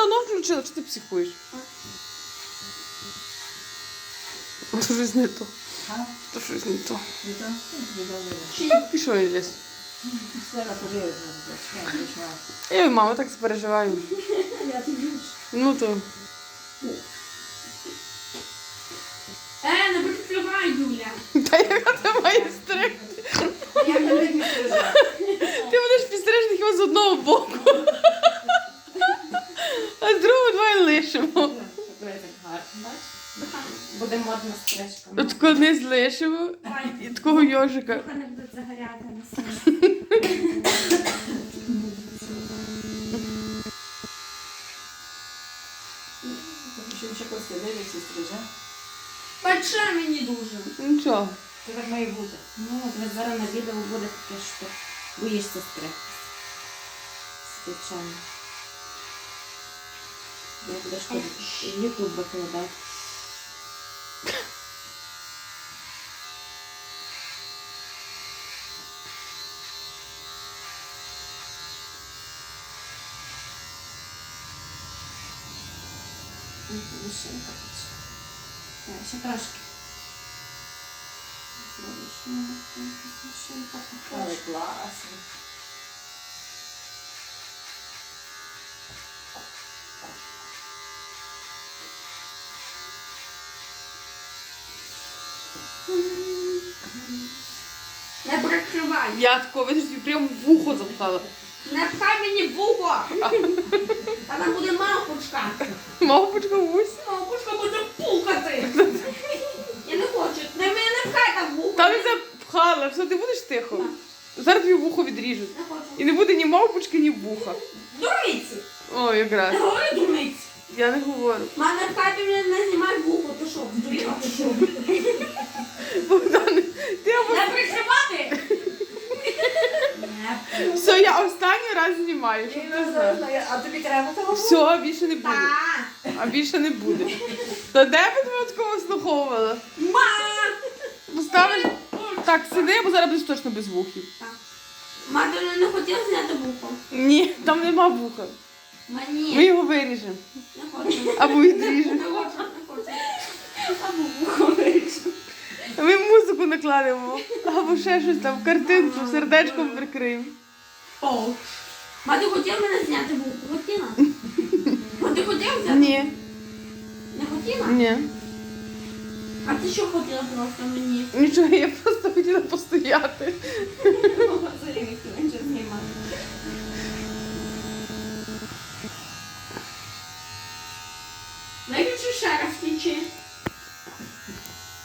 давно включила, чи ти психуєш? То щось не то. А? То щось не то. Віда? що він ліс. Я і мама так переживаю. Я тобі ж. Ну то. Е, не прикривай, Юля. Та яка ти має стригти? Я не відкрила. Ти будеш підстрижений хіба з одного боку. А з другого давай лишимо. Буде модна стрижка. От коли не лишимо. І такого йожика. Не будуть загоряти на сонці. Ще стриже. Пече мені дуже. Нічого. Це так має бути. Ну, от ви зараз на відео буде таке, що боїшся стригтися. Звичайно. Я будеш в Ютуб викладати. Хоче. Так, ще трошки. Машинка Але класно. Не прикривай. Я такого, видиш, прямо в вухо запхала. Не пхай мені в вухо. Мавпочка в вусі. Мавпочка буде пукати. Я не хочу. Не мене не пхай там в вухо. Та не запхала, все, ти будеш тихо. Зараз тобі вухо відріжуть. Не хочу. І не буде ні мавпочки, ні вуха. Дурниці. О, якраз. Не говори дурниці. Я не говорю. Мене пхай ти мене не знімай вухо. Ти що, вдуріла чи що? Богдан, ти або... Не прикривати. Все, я раз знімаю, щоб ти. А тобі треба того? Все, більше не буде. А більше не буде. Та де би тебе такого слуховувала? Ма. Поставиш. Так, сиди, бо зараз будеш точно без вухів. Мати не хотіла зняти вухо. Ні, там нема вуха. Мені. Ми його виріжемо. Не хочу. Або Не відріжемо. хочу, не хочу. Або вухо виріжу. Ми музику накладемо. Або ще щось там, картинку, сердечком прикриємо. О. Мати хотіла мене зняти вухо? Хотіла? Мати хотіла взяти? Ні, Не хотіла? ні. А ти що хотіла просто мені? Нічого, я просто хотіла постояти. Навіщо ще раз включи?